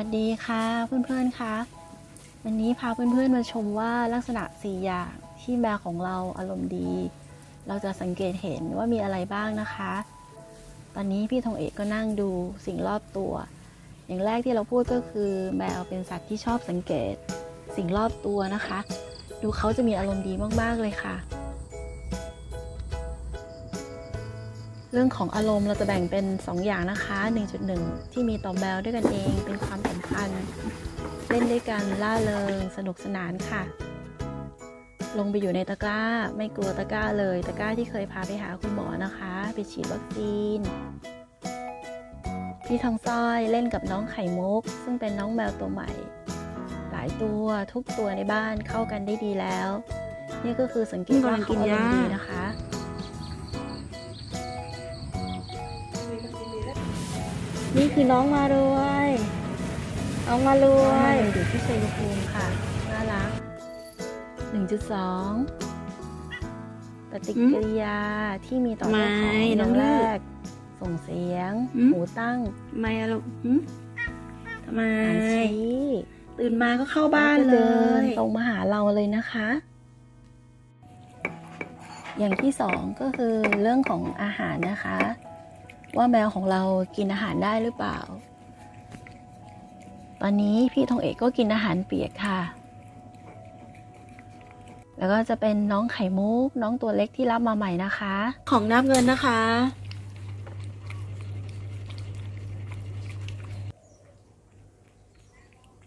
ัสดีค่ะเพื่อนๆคะวันนี้พาเพื่อนๆมาชมว่าลักษณะสี่อย่างที่แมวของเราอารมณ์ดี เราจะสังเกตเห็นว่ามีอะไรบ้างนะคะ ตอนนี้พี่ทองเอกก็นั่งดูสิ่งรอบตัว อย่างแรกที่เราพูดก็คือแมวเป็นสัตว์ที่ชอบสังเกต สิ่งรอบตัวนะคะ ดูเขาจะมีอารมณ์ดีมากๆเลยค่ะ รื่องของอารมณ์เราจะแบ่งเป็น 2 อย่างนะคะ 1.1 ที่มีต่อแมวด้วยกันเอง เป็นความสัมพันธ์เล่นด้วยกันล่าเริงสนุกสนานค่ะ ลงไปอยู่ในตะกร้า ไม่กลัวตะกร้าเลย ตะกร้าที่เคยพาไปหาคุณหมอนะคะ ไปฉีดวัคซีนพี่ทองซ้อยเล่นกับน้องไข่มุก ซึ่งเป็นน้องแมวตัวใหม่ หลายตัวทุกตัวในบ้านเข้ากันได้ดีแล้ว นี่ก็คือสังเกตว่าเขาอารมณ์ดีนะคะ นี่คือน้องมารวยน้องมารวยอยู่ที่ชัยภูมิค่ะ น่ารัก1.2ปฏิกิริยาที่มีต่อเจ้าของไม่อน้อย่างงแรลูกกส่งเสียงหืมหูตั้งทำไมอะลูกหึทำไมหางชี้ตื่นมาก็เข้าบ้านแล้วก็เลเดินยตรงมาหาเราเลยนะคะ อย่างที่สองก็คือเรื่องของอาหารนะคะ ว่าแมวของเรากินอาหารได้หรือเปล่า ตอนนี้พี่ทองเอกก็กินอาหารเปียกค่ะ แล้วก็จะเป็นน้องไข่มุกน้องตัวเล็กที่รับมาใหม่นะคะ ของนับเงินนะคะ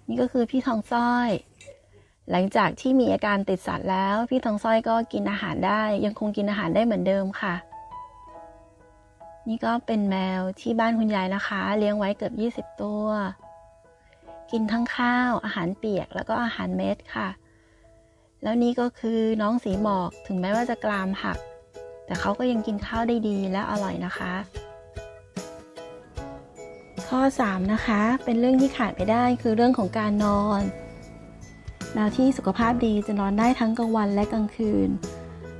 นี่ก็คือพี่ทองสร้อยหลังจากที่มีอาการติดสัตว์แล้ว พี่ทองสร้อยก็กินอาหารได้ ยังคงกินอาหารได้เหมือนเดิมค่ะ นี่ก็เป็นแมวที่บ้านคุณยายนะคะ เลี้ยงไว้เกือบ 20 ตัว กินทั้งข้าว อาหารเปียกแล้วก็อาหารเม็ดค่ะ แล้วนี่ก็คือน้องสีหมอกถึงแม้ว่าจะกรามหัก แต่เขาก็ยังกินข้าวได้ดีและอร่อยนะคะ ข้อ 3 นะคะ เป็นเรื่องที่ขาดไม่ได้คือเรื่องของการนอนแมวที่สุขภาพดีจะนอนได้ทั้งกลางวันและกลางคืน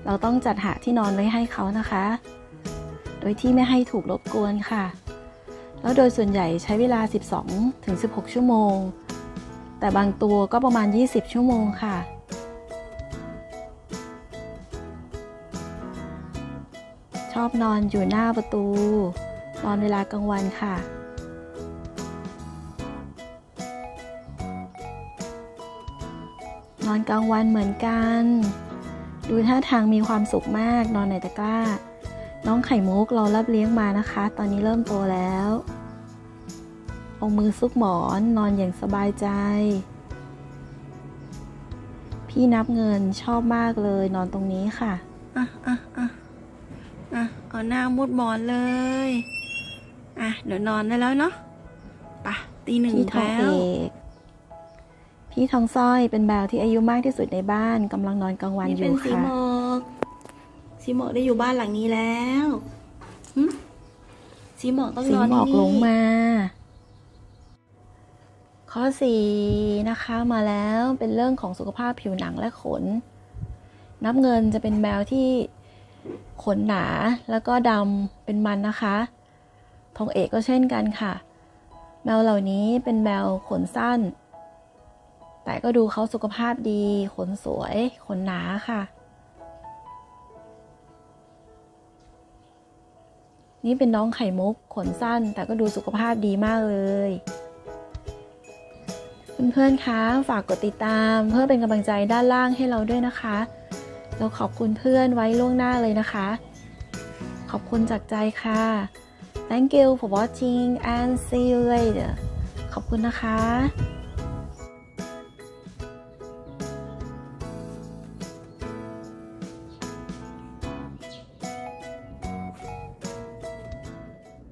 เราต้องจัดหาที่นอนไว้ให้เขานะคะ โดยที่ไม่ให้ถูกรบกวนค่ะ แล้วโดยส่วนใหญ่ใช้เวลา 12ถึง16 ชั่วโมง แต่บางตัวก็ประมาณ 20 ชั่วโมงค่ะชอบนอนอยู่หน้าประตู นอนเวลากลางวันค่ะ นอนกลางวันเหมือนกัน ดูท่าทางมีความสุขมากนอนในตะกร้า น้องไข่มุกเรารับเลี้ยงมานะคะ ตอนนี้เริ่มโตแล้วเอามือซุกหมอนนอนอย่างสบายใจ พี่นับเงินชอบมากเลยนอนตรงนี้ค่ะ อะอะอะอะเอาหน้ามุดหมอนเลย อะ เดี๋ยวนอนได้แล้วเนาะไปะตีหนึ่งพี่ทองแล้วเอกพี่ทองสร้อยเป็นแมวที่อายุมากที่สุดในบ้านกำลังนอนกลางวันนี่อเป็นยู่สีค่ะ ซีหมอกได้อยู่บ้านหลังนี้แล้วหึสีหมอกต้องนอนหมอกที่นี่ลงมา ข้อสี่นะคะมาแล้วเป็นเรื่องของสุขภาพผิวหนังและขนนับเงินจะเป็นแมวที่ขนหนาแล้วก็ดำเป็นมันนะคะทองเอกก็เช่นกันค่ะ แมวเหล่านี้เป็นแมวขนสั้น แต่ก็ดูเขาสุขภาพดี ขนสวย ขนหนาค่ะ นี่เป็นน้องไข่มุกขนสั้น แต่ก็ดูสุขภาพดีมากเลยเพื่อนๆ คะ ฝากกดติดตาม เพื่อเป็นกำลังใจด้านล่างให้เราด้วยนะคะ เราขอบคุณเพื่อนไว้ล่วงหน้าเลยนะคะ ขอบคุณจากใจค่ะ Thank you for watching and see you later ขอบคุณนะคะ